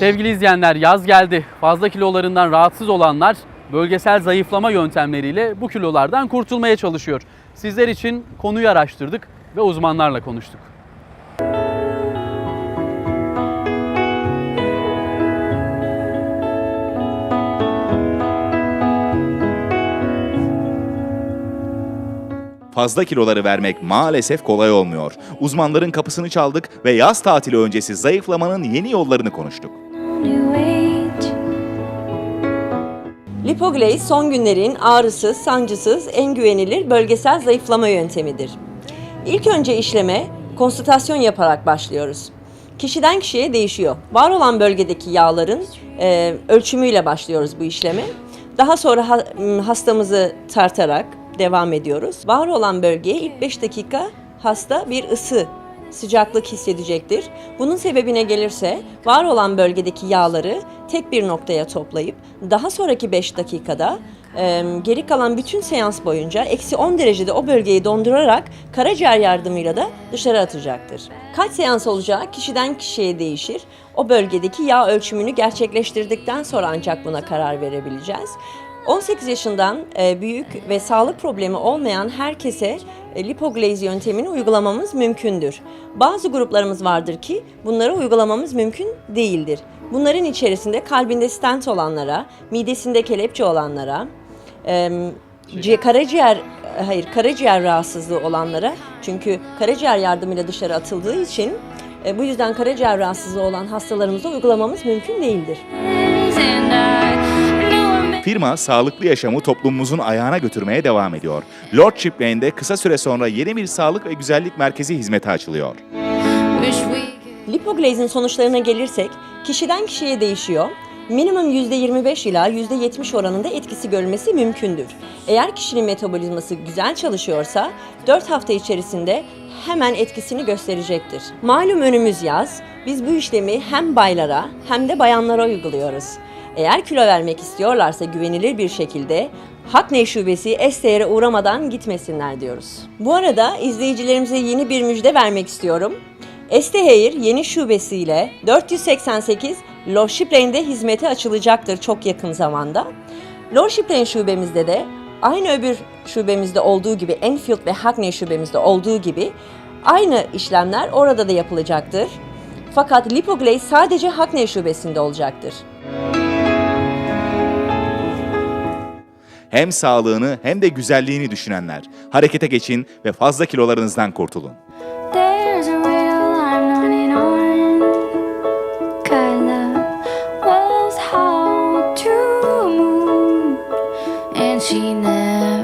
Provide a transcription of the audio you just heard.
Sevgili izleyenler yaz geldi. Fazla kilolarından rahatsız olanlar bölgesel zayıflama yöntemleriyle bu kilolardan kurtulmaya çalışıyor. Sizler için konuyu araştırdık ve uzmanlarla konuştuk. Fazla kiloları vermek maalesef kolay olmuyor. Uzmanların kapısını çaldık ve yaz tatili öncesi zayıflamanın yeni yollarını konuştuk. Lipoglaze son günlerin ağrısız, sancısız, en güvenilir bölgesel zayıflama yöntemidir. İlk önce işleme konsültasyon yaparak başlıyoruz. Kişiden kişiye değişiyor. Var olan bölgedeki yağların e, ölçümüyle başlıyoruz bu işleme. Daha sonra ha- hastamızı tartarak devam ediyoruz. Var olan bölgeye ilk 5 dakika hasta bir ısı sıcaklık hissedecektir. Bunun sebebine gelirse var olan bölgedeki yağları tek bir noktaya toplayıp daha sonraki 5 dakikada e, geri kalan bütün seans boyunca eksi 10 derecede o bölgeyi dondurarak karaciğer yardımıyla da dışarı atacaktır. Kaç seans olacağı kişiden kişiye değişir. O bölgedeki yağ ölçümünü gerçekleştirdikten sonra ancak buna karar verebileceğiz. 18 yaşından büyük ve sağlık problemi olmayan herkese lipoglaze yöntemini uygulamamız mümkündür. Bazı gruplarımız vardır ki bunları uygulamamız mümkün değildir. Bunların içerisinde kalbinde stent olanlara, midesinde kelepçe olanlara, e, ci- karaciğer hayır karaciğer rahatsızlığı olanlara çünkü karaciğer yardımıyla dışarı atıldığı için e, bu yüzden karaciğer rahatsızlığı olan hastalarımıza uygulamamız mümkün değildir. Firma sağlıklı yaşamı toplumumuzun ayağına götürmeye devam ediyor. Lordship Lane'de kısa süre sonra yeni bir sağlık ve güzellik merkezi hizmete açılıyor. Lipoglaze'in sonuçlarına gelirsek kişiden kişiye değişiyor. Minimum %25 ila %70 oranında etkisi görülmesi mümkündür. Eğer kişinin metabolizması güzel çalışıyorsa 4 hafta içerisinde hemen etkisini gösterecektir. Malum önümüz yaz. Biz bu işlemi hem baylara hem de bayanlara uyguluyoruz. Eğer kilo vermek istiyorlarsa güvenilir bir şekilde Hackney Şubesi Esteyer'e uğramadan gitmesinler diyoruz. Bu arada izleyicilerimize yeni bir müjde vermek istiyorum. Estehair yeni şubesiyle 488 Lordship Lane'de hizmete açılacaktır çok yakın zamanda. Lordship Lane şubemizde de aynı öbür şubemizde olduğu gibi Enfield ve Hackney şubemizde olduğu gibi aynı işlemler orada da yapılacaktır. Fakat Lipoglaze sadece Hackney şubesinde olacaktır. Hem sağlığını hem de güzelliğini düşünenler. Harekete geçin ve fazla kilolarınızdan kurtulun. She never